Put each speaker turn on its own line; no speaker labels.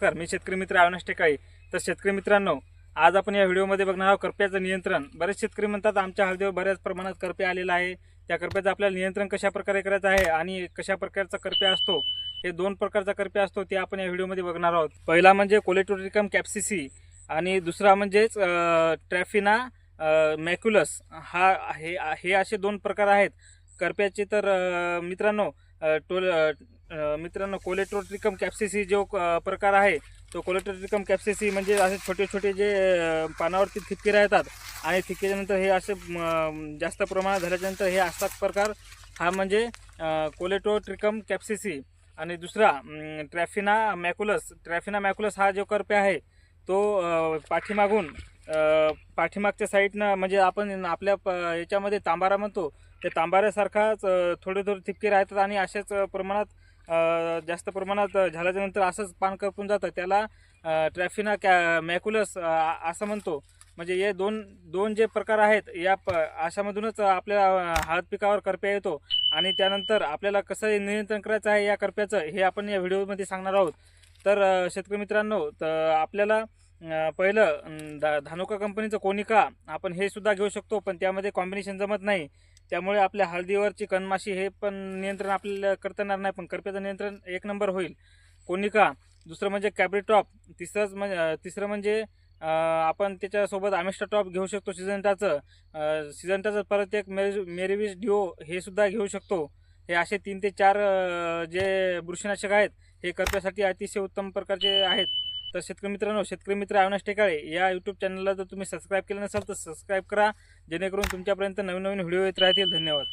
नमस्कार मी शेतकरी मित्र अविनाश टेकाळी तर शेतकरी मित्रांनो आज आपण या व्हिडिओमध्ये बघणार आहोत करप्याचं नियंत्रण. बरेच शेतकरी म्हणतात आमच्या हळदीवर बऱ्याच प्रमाणात करपे आलेला आहे. त्या करप्याचं आपल्याला नियंत्रण कशा प्रकारे करायचं आहे आणि कशा प्रकारचा करप्या असतो? हे दोन प्रकारचा करप्या असतो ते आपण या व्हिडिओमध्ये बघणार आहोत. पहिला म्हणजे कोलेटोरिकम कॅप्सिसी आणि दुसरा म्हणजेच ट्रॅफिना मॅक्युलस. हा हे हे असे दोन प्रकार आहेत. करप्याचे तर मित्रांनो टोल मित्रांनो कोलेट्रोट्रिकम कॅप्सिसी जो प्रकार आहे तो कोलेट्रोट्रिकम कॅप्सिसी म्हणजे असे छोटे छोटे जे पानावरती थिपके राहतात आणि थिपकेच्यानंतर हे असे जास्त प्रमाणात झाल्याच्यानंतर हे असतात प्रकार. हा म्हणजे कोलेटोट्रिकम कॅप्सिसी आणि दुसरा ट्रॅफिना मॅक्युलस ट्रॅफिना मॅक्युलस हा जो करपे आहे तो पाठीमागून पाठीमागच्या साईडनं म्हणजे आपण आपल्या प याच्यामध्ये तांबारा म्हणतो त्या तांबाऱ्यासारखाच थोडे थोडे थिपके राहतात आणि अशाच प्रमाणात जास्त प्रमाणात झाल्याच्यानंतर असंच पान करपून जातं. त्याला ट्रॅफिना कॅ मॅक्युलस असं म्हणतो. म्हणजे हे दोन दोन जे प्रकार आहेत या प अशामधूनच आपल्या हळद पिकावर करप्या येतो. आणि त्यानंतर आपल्याला कसं नियंत्रण करायचं आहे या करप्याचं हे आपण या व्हिडिओमध्ये सांगणार आहोत. तर शेतकरी मित्रांनो तर आपल्याला पहिलं धा धानुका कंपनीचं कोनिका आपण हे सुद्धा घेऊ शकतो पण त्यामध्ये कॉम्बिनेशन जमत नाही. त्यामुळे आपल्या हळदीवरची कणमाशी हे पण नियंत्रण आपल्याला करता येणार नाही पण करप्याचं नियंत्रण एक नंबर होईल. कोनिका दुसरं म्हणजे कॅब्रिटॉप तिसरंच म्हणजे तिसरं म्हणजे आपण त्याच्यासोबत आमिष्टा टॉप घेऊ शकतो सिजंटाचं सिजंटाचं परत एक मेरी मेरीविस डिओ हे सुद्धा घेऊ शकतो. हे असे तीन ते चार जे बुरशीनाशक आहेत हे करप्यासाठी अतिशय उत्तम प्रकारचे आहेत. तर शेतकरी मित्रांनो शेतकरी मित्र अविनाश टेकाळे या यूट्यूब चॅनलला जर तुम्ही सबस्क्राईब केलं नसाल तर सबस्क्राईब करा जेणेकरून तुमच्यापर्यंत नवीन नवीन व्हिडिओ येत राहतील. धन्यवाद.